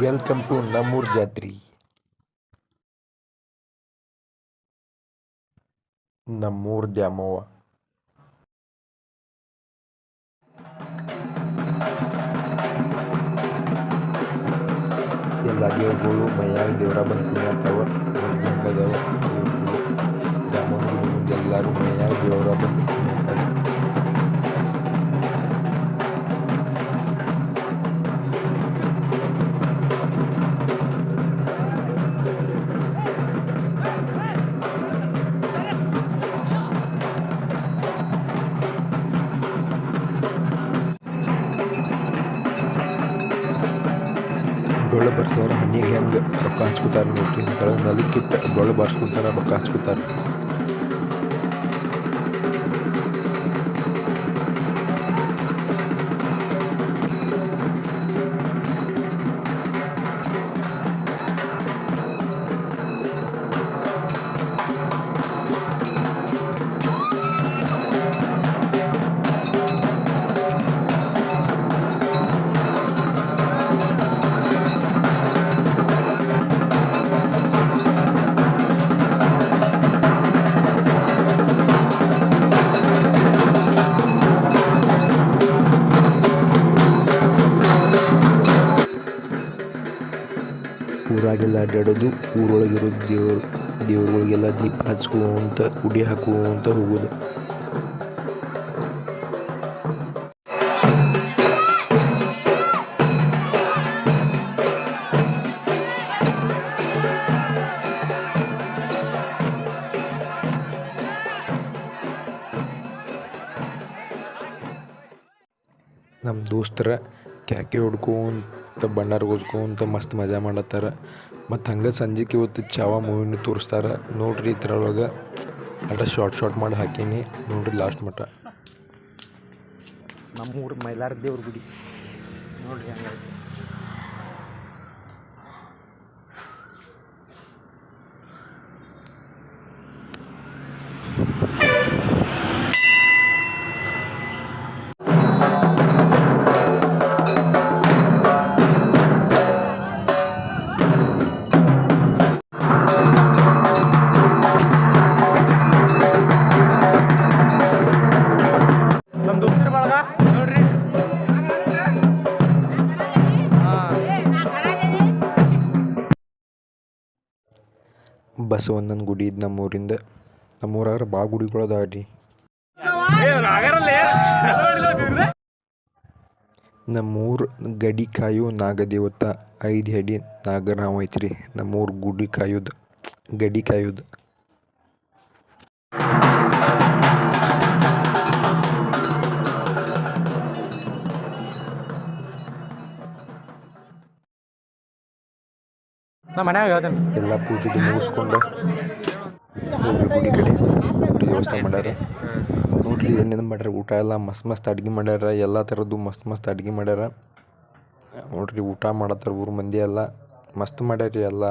Welcome to ನಮ್ಮೂರ್ ಜಾತ್ರಿ ನಮ್ಮೂರ್ ದ್ಯಾಮವ್ವ ಎಲ್ಲ ದೇವ್ರುಗಳು ಮೈಯಾಗ ದೇವ್ರ ಬಂದು ಕುಣಿಯತ್ತಾವ ಹಂಗದವ ದೇವ್ರುಗಳು ದ್ಯಾಮವ್ವನ ಗುಡಿ ಮುಂದೆ ಎಲ್ಲರೂ ಮೈಯಾಗ ದೇವ್ರ ಬಂದು ಡೊಳ್ಳು ಬರ್ಸೋರು ಹಣ್ಣಿಗೆ ಹೆಂಗೆ ರೊಕ್ಕ ಹಚ್ಕೋತಾರೆ ನೋಡ್ರಿ ತಳಗ ನೆಲಕ್ಕಿಟ್ಟು ಡೊಳ್ಳು ಬಾರ್ಸ್ಕೊಂತಾರ ರೊಕ್ಕ ಅಡ್ಡಾಡೋದು ಊರೊಳಗಿರೋ ದೇವ್ರು ದೇವ್ರುಗಳಿಗೆಲ್ಲ ದೀಪ ಹಚ್ಕೊಂತ ಉಡಿ ಹಾಕುವಂತ ಹೋಗೋದು. ನಮ್ಮ ದೋಸ್ತರ ಕ್ಯಾಕೆ ಹೊಡ್ಕೊಂತ ಬಣ್ಣಾರ ಹೋಜ್ಕೊಂತ ಮಸ್ತ್ ಮಜಾ ಮಾಡತ್ತಾರ. ಮತ್ತು ಹಂಗೆ ಸಂಜೆಗೆ ಇವತ್ತು ಚಾವ ಮೂವಿನೂ ತೋರಿಸ್ತಾರೆ. ನೋಡ್ರಿ ಇದ್ರೊಳಗೆ ಅಲ್ಲ ಶಾರ್ಟ್ ಶಾರ್ಟ್ ಮಾಡಿ ಹಾಕೀನಿ. ನೋಡ್ರಿ ಲಾಸ್ಟ್ ಮಟ್ಟ. ನಮ್ಮೂರು ಮೈಲಾರ ದೇವ್ರ ಗುಡಿ. ನೋಡ್ರಿ ಹಂಗಾಗಿ ಬಸವಣ್ಣನ ಗುಡಿ ಇದು ನಮ್ಮೂರಿಂದ ನಮ್ಮೂರಾಗ ಭಾಳ ಗುಡಿಗಳು ಅದಾವ ರೀ ನಮ್ಮೂರು ಗಡಿ ಕಾಯೋ ನಾಗದೇವತ, ಐದು ಅಡಿ ನಾಗರಾಮ ಐತ್ರಿ. ನಮ್ಮೂರು ಗುಡಿ ಕಾಯೋದು ಗಡಿ ಕಾಯೋದು ನಮ್ಮ ಮನ್ಯಾಗ ಹೇಳ್ತೇನೆ. ಎಲ್ಲ ಪೂಜೆ ಮುಗಿಸ್ಕೊಂಡು ಹೋಗಿ ಗುಡಿ ಕಡೆ ವ್ಯವಸ್ಥೆ ಮಾಡ್ಯಾರ. ನೋಡ್ರಿ ಏನೇನು ಮಾಡ್ಯಾರ, ಊಟ ಎಲ್ಲ ಮಸ್ತ್ ಮಸ್ತ್ ಅಡ್ಗೆ ಮಾಡ್ಯಾರ. ಎಲ್ಲ ಥರದ್ದು ಮಸ್ತ್ ಮಸ್ತ್ ಅಡ್ಗೆ ಮಾಡ್ಯಾರ. ನೋಡ್ರಿ ಊಟ ಮಾಡತ್ತಾರ ಊರು ಮಂದಿ ಎಲ್ಲ. ಮಸ್ತ್ ಮಾಡ್ಯಾರ ಎಲ್ಲ.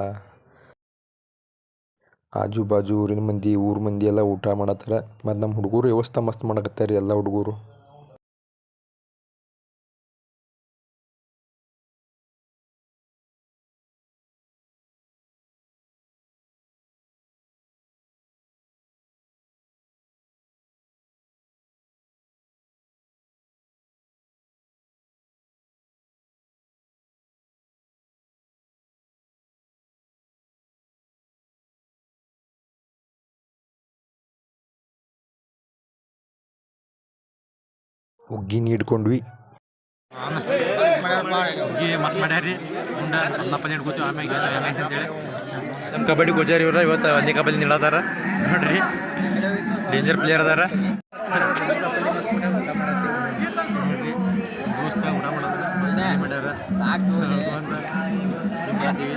ಆಜು ಬಾಜು ಊರಿನ ಮಂದಿ, ಊರ ಮಂದಿ ಎಲ್ಲ ಊಟ ಮಾಡತ್ತಾರ. ಮತ್ತು ನಮ್ಮ ಹುಡುಗರು ವ್ಯವಸ್ಥೆ ಮಸ್ತ್ ಮಾಡಕತ್ತಾರ ಎಲ್ಲ ಹುಡುಗರು. ಹುಗ್ಗಿನ ಹಿಡ್ಕೊಂಡ್ವಿ ಹುಗ್ಗಿ ಮಸ್ತ್ ಮಾಡ್ಯಾರಿ ಉಂಡ ಅನ್ನ ಪಲ್ಯ ಹಿಡ್ಕೊತೀವಿ ಆಮ್ಯಾಗ ಹೆಂಗೈತೆ ಅಂತೇಳಿ. ನಮ್ಮ ಕಬಡ್ಡಿ ಗೋಜಾರಿ ಇವ್ರ ಇವತ್ತು ಒಂದೇ ಕಬಡ್ಡಿ ನೀಡದಾರ ನೋಡ್ರಿ. ಡೇಂಜರ್ ಪ್ಲೇಯರ್ ಅದಾರ. ದೋಸ್ತ ಊಟ ಮಾಡೋದು ಮಾಡ್ಯಾರ. ಹಿಂಗಾತೀವಿ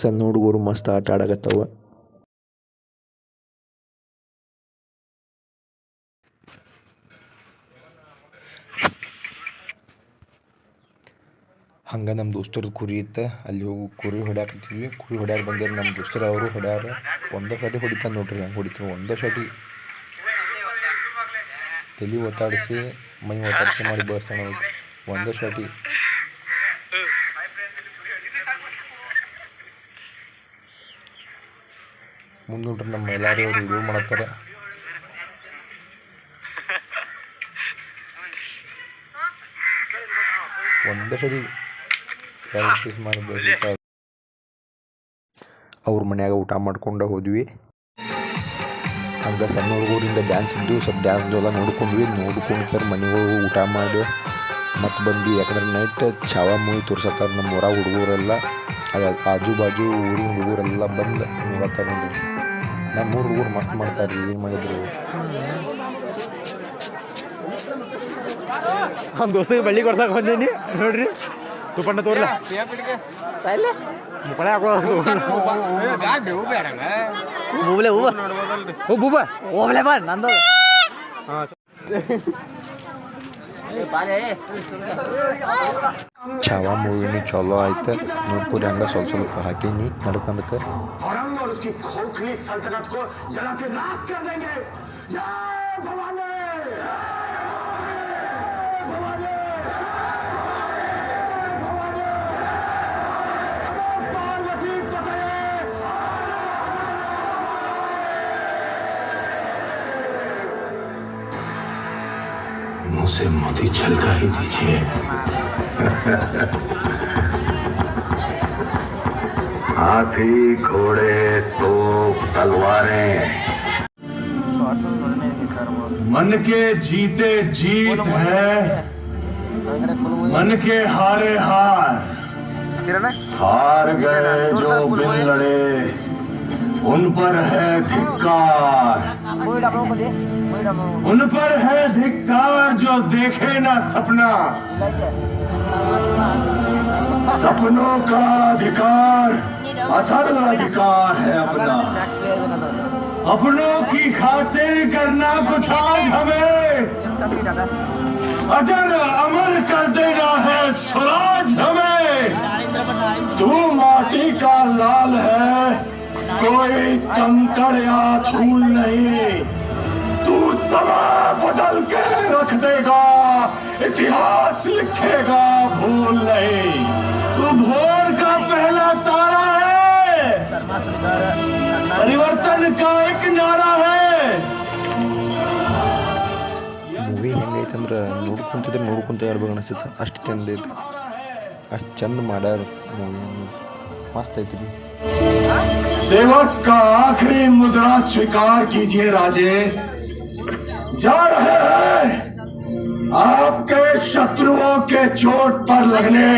ಸಣ್ಣ ಹುಡುಗರು ಮಸ್ತ್ ಆಟ ಆಡಕತ್ತಾವ. ಹಂಗೆ ನಮ್ಮ ದೋಸ್ತರದ್ದು ಕುರಿ ಇತ್ತು, ಅಲ್ಲಿ ಹೋಗಿ ಕುರಿ ಹೊಡ್ಯಾಕತ್ತೀವಿ. ಕುರಿ ಹೊಡ್ಯಾಕ ಬಂದಿರು ನಮ್ಮ ದೋಸ್ತರು ಅವರು ಹೊಡ್ಯಾರ. ಒಂದೇ ಶಾಟಿ ಹೊಡಿತಾನೆ ನೋಡ್ರಿ ಹೆಂಗೆ ಹೊಡಿತಾರೆ. ಒಂದೇ ಶಾಟಿ ತಲೆ ಒತ್ತಾಡಿಸಿ, ಮೈ ಒತ್ತಾಡಿಸಿ ಮಾಡಿ ಬಳಸ್ತಾನೆ ಒಂದೇ ಶಾಟಿ ಮುಂದೆ ನೋಡ್ರಿ ನಮ್ಮ ಎಲ್ಲರೂ ಅವ್ರು ವಿಡಿಯೋ ಮಾಡ್ತಾರೆ ಒಂದೇ ಸರಿ ಪ್ರಾಕ್ಟೀಸ್ ಅವ್ರ ಮನ್ಯಾಗ ಊಟ ಮಾಡ್ಕೊಂಡು ಹೋದ್ವಿ. ಹಂಗೆ ಸಣ್ಣ ಹುಡುಗರಿಂದ ಡ್ಯಾನ್ಸ್ ಇದ್ದು ಸ್ವಲ್ಪ ಡ್ಯಾನ್ಸ್ ಎಲ್ಲ ನೋಡ್ಕೊಂಡ್ವಿ. ನೋಡ್ಕೊಂಡು ಸರ್ ಮನೆಗಳು ಊಟ ಮಾಡಿ ಮತ್ತು ಬಂದ್ವಿ. ಯಾಕಂದ್ರೆ ನೈಟ್ ಚಾವ ಮೂವಿ ತೋರ್ಸತ್ತಾರ ನಮ್ಮ ಊರ ಹುಡುಗರೆಲ್ಲ. ಅದು ಆಜು ಬಾಜು ಊರಿನ ಹುಡುಗರೆಲ್ಲ ಬಂದು ನೋಡತ್ತಾರ ನೋಡ್ರಿ ನಮ್ಮ ಊರು ಹುಡುಗರು ಮಸ್ತ್ ಮಾಡ್ತಾರೆ ಏನು ಮಾಡಿದ್ರು? ನಮ್ಮ ದೋಸ್ತಿಗೆ ಬಳ್ಳಿ ಕೊಡ್ಸಕ್ಕೆ ಬಂದೀನಿ. ನೋಡ್ರಿ. ತುಪ್ಪಣ್ಣ ತೋರ್ಲ ಮುಕ್ಕಳೆ ಹಾಕೋ ಬೂಬ್ಲೆ ಹೂವ ಓ ಬೂಬ ಹೋಗ್ಲೆ ಬಾ ನಂದು ಚಾವ ಮೂವಿನೂ ಚಲೋ ಆಯ್ತು ನೋಡ್ಕೊರಿ ಹಂಗೆ ಸ್ವಲ್ಪ ಸ್ವಲ್ಪ ಹಾಕೀನಿ ನಡಕ್ ನಡಕ್ಕೆ औरंग और उसकी खोखली सल्तनत को जला के राख कर देंगे जय भवानी भवानी मुँह से मोती छलका ही दीजिए। हाथी घोड़े तो तलवारें। मन के जीते जीत है। मन के हारे हार। हार गए जो बिन लड़े। उन पर है धिक्कार। उन पर है धिक्कार जो देखे ना सपना। सपनों का अधिकार असल अधिकार है अपना। अपनों की खातिर करना कुछ आज हमें। अजर अमर कर देना है स्वराज हमें। तू माटी का लाल है कोई कंकड़ या धूल नहीं तू समा बदल के रख देगा इतिहास लिखेगा भूल नहीं तू भोर का पहला तारा है परिवर्तन का एक नारा है ಮೂವಿ ಹೆಂಗೈತಂದ್ರೆ ನೋಡ್ಕೊಂತಿದ್ರೆ ನೋಡ್ಕೊಂತ ಇರ್ಬೇಕು ಅನಿಸ್ತೈತೆ ಅಷ್ಟು ಚಂದ ಐತಿ ಅಷ್ಟು ಚಂದ ಮಾಡ್ಯಾರ ಮೂವಿ मस्त है इतनी। सेवक का आखिरी मुद्रा स्वीकार कीजिए राजे। जा रहे हैं आपके शत्रुओं के चोट पर लगने।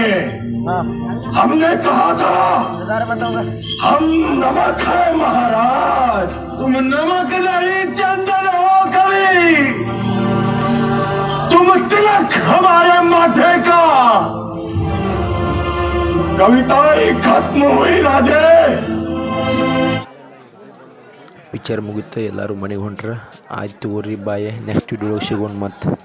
हाँ। हमने कहा था हम नमक है महाराज। तुम नमक नहीं चंदन हो कभी तुम तिलक हमारे माथे का। કવિતા ખત્મ હોય રાજે ಪಿಕ್ಚರ್ ಮುಗಿತು, ಎಲ್ಲರೂ ಮನೆಗೆ ಹೊಂಟ್ರ. ಆಯ್ತು ಓರಿ ಬಾಯೆ. ನೆಕ್ಸ್ಟ್ ವಿಡಿಯೋ ಸಿಗೋಣ ಮತ್ತೆ.